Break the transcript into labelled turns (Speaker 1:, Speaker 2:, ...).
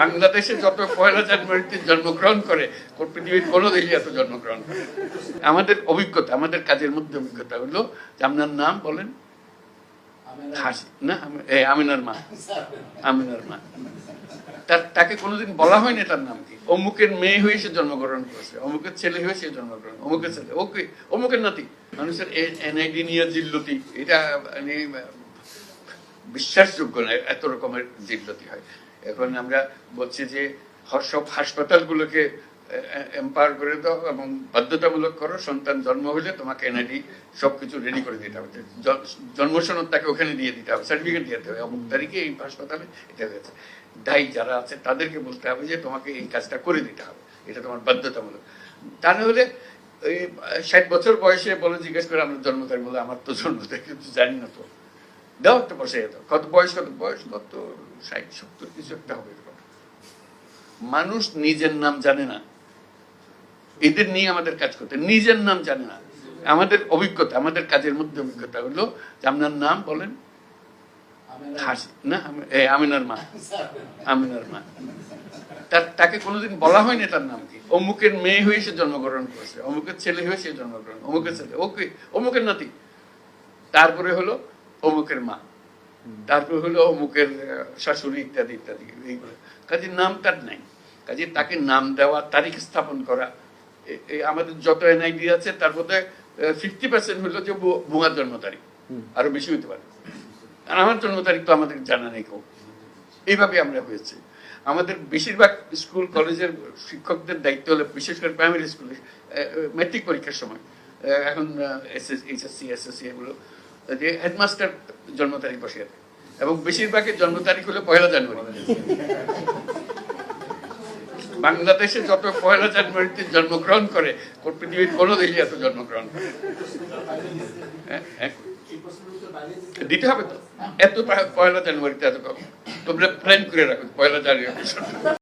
Speaker 1: বাংলাদেশে যত পয়লা জানুয়ারিতে জন্মগ্রহণ করে পৃথিবীর কোনো দেশে এত জন্মগ্রহণ করে আমাদের অভিজ্ঞতা আমাদের কাজের মধ্যে অভিজ্ঞতা হলো যে আপনার নাম বলেন। হাসি না আমিনার মা। আমিনার মা। তার তাকে কোনোদিন বলা হয়নি তার নাম কি? অমুকের মেয়ে হয়ে সে জন্মগ্রহণ করেছে অমুকের ছেলে হয়ে সে জন্মগ্রহণ অমুকের ছেলে ওকে অমুকের নাতি। মানুষের এনআইডি নিয়ে জিল্লতি এটা মানে বিশ্বাসযোগ্য না এত রকমের জিল্লতি হয়। এখন আমরা বলছি যে সব হাসপাতালগুলোকে এম্পাওয়ার করে দাও এবং বাধ্যতামূলক করো, সন্তান জন্ম হলে তোমাকে এনআইডি সবকিছু রেডি করে দিতে হবে। জ- জন্ম সনদ তাকে ওখানে দিয়ে দিতে হবে সার্টিফিকেট দিতে হবে। অমুক তারিখে এই হাসপাতালে এটা হয়েছে। দায়ী যারা আছে তাদেরকে বলতে হবে যে তোমাকে এই কাজটা করে দিতে হবে। এটা তোমার বাধ্যতামূলক। তা হলে ওই ষাট বছর বয়সে বলে, জিজ্ঞেস করে আমার জন্ম তারিখ বলে, আমার তো জন্ম তারিখ কিন্তু জানি না তো। দাও একটা বসে দাও। কত বয়স কত বয়স, কত ষাট, সত্তর, কিছু একটা হবে। মানুষ নিজের নাম জানে না। এদের নিয়ে আমাদের কাজ করতে নিজের নাম জানে না। আমাদের অভিজ্ঞতা, আমাদের কাজের মধ্যে অভিজ্ঞতা হলো যে আপনার নাম বলেন আমিনার মা। আমিনার মা। তার, তাকে কোনোদিন বলা হয়নি তার নাম কি। অমুকের মেয়ে হয়ে সে জন্মগ্রহণ করেছে, অমুকের ছেলে হয়ে সে জন্মগ্রহণ অমুকের ছেলে ওকে অমুকের নাতি। তারপরে হলো অমুকের মা। তারপরে হলো অমুকের শাশুড়ি ইত্যাদি ইত্যাদি এইগুলো। কাজে নাম তার নাই। কাজে তাকে নাম দেওয়া তারিখ স্থাপন করা আমাদের যত এনআইডি আছে তার মধ্যে ফিফটি পার্সেন্ট হলো যে ভুয়ার জন্ম তারিখ। আরও বেশি হতে পারে। আর আমার জন্ম তারিখ তো আমাদের জানা নেই কেউ। এইভাবে আমরা হয়েছে। আমাদের বেশিরভাগ স্কুল কলেজের শিক্ষকদের দায়িত্ব হলো বিশেষ করে প্রাইমারি স্কুলে ম্যাট্রিক পরীক্ষার সময়। এখন এসএস এইচএসসি এসএসসি এগুলো যে হেডমাস্টার জন্ম তারিখ বসিয়ে দেয়। এবং বেশিরভাগের জন্ম তারিখ হলো পয়লা জানুয়ারি। বাংলাদেশে যত পয়লা জানুয়ারিতে জন্মগ্রহণ করে পৃথিবীর কোনো দেশে এত জন্মগ্রহণ হ্যাঁ, হ্যাঁ। দিতে হবে তো। এত পয়লা জানুয়ারিতে এত তোমরা প্ল্যান করে রাখো পয়লা জানুয়ারি।